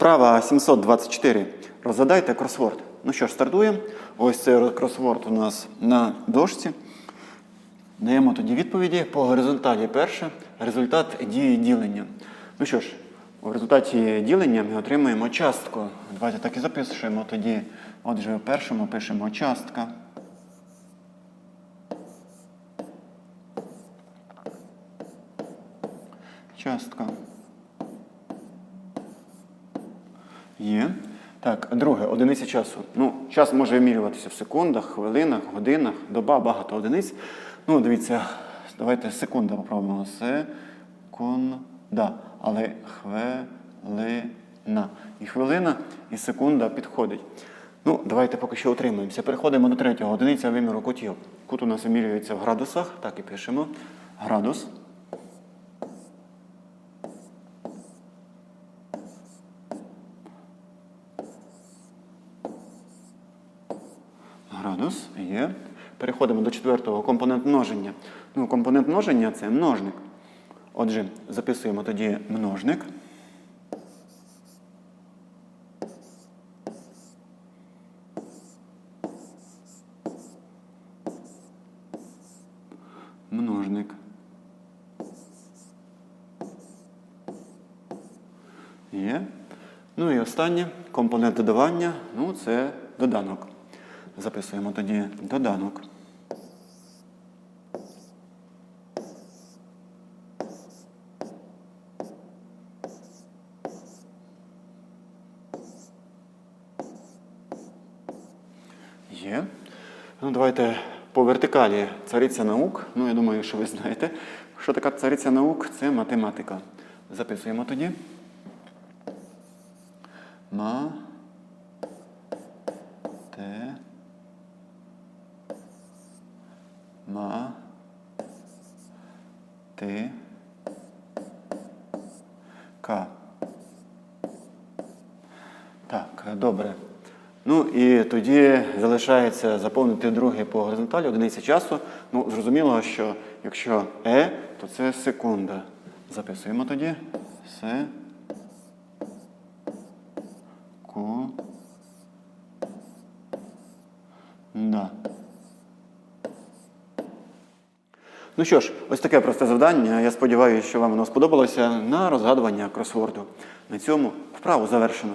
Вправа 724. Розгадайте кросворд. Ну що ж, стартуємо. Ось цей кросворд у нас на дошці. Даємо тоді відповіді по горизонталі. Перше результат дії ділення. Ну що ж, у результаті ділення ми отримаємо частку. Давайте так і запишемо тоді. Отже, в першому пишемо частка. Частка. Є. Так, друге, одиниця часу. Ну, час може вимірюватися в секундах, хвилинах, годинах, доба, багато одиниць. Ну, дивіться, давайте секунда попробуємо. Секунда. Але хвилина. І хвилина, і секунда підходить. Ну, давайте поки що утримуємося. Переходимо до третього. Одиниця виміру кутів. Кут у нас вимірюється в градусах. Так і пишемо. Градус. Градус є. Переходимо до четвертого компонент множення. Ну, компонент множення це множник. Отже, записуємо тоді множник. Множник. Є. Ну і останнє компонент додавання. Ну, це доданок. Записуємо тоді доданок. Є. Ну, давайте по вертикалі цариця наук. Ну, я думаю, що ви знаєте. Що така цариця наук? Це математика. Записуємо тоді. Ма. Ма. Ти. Ка. Так, добре. Ну і тоді залишається заповнити друге по горизонталі одиниця часу. Ну, зрозуміло, що якщо Е, то це секунда. Записуємо тоді. Се. Ку. Да. Ну що ж, ось таке просте завдання. Я сподіваюся, що вам воно сподобалося на розгадування кросворду. На цьому вправу завершено.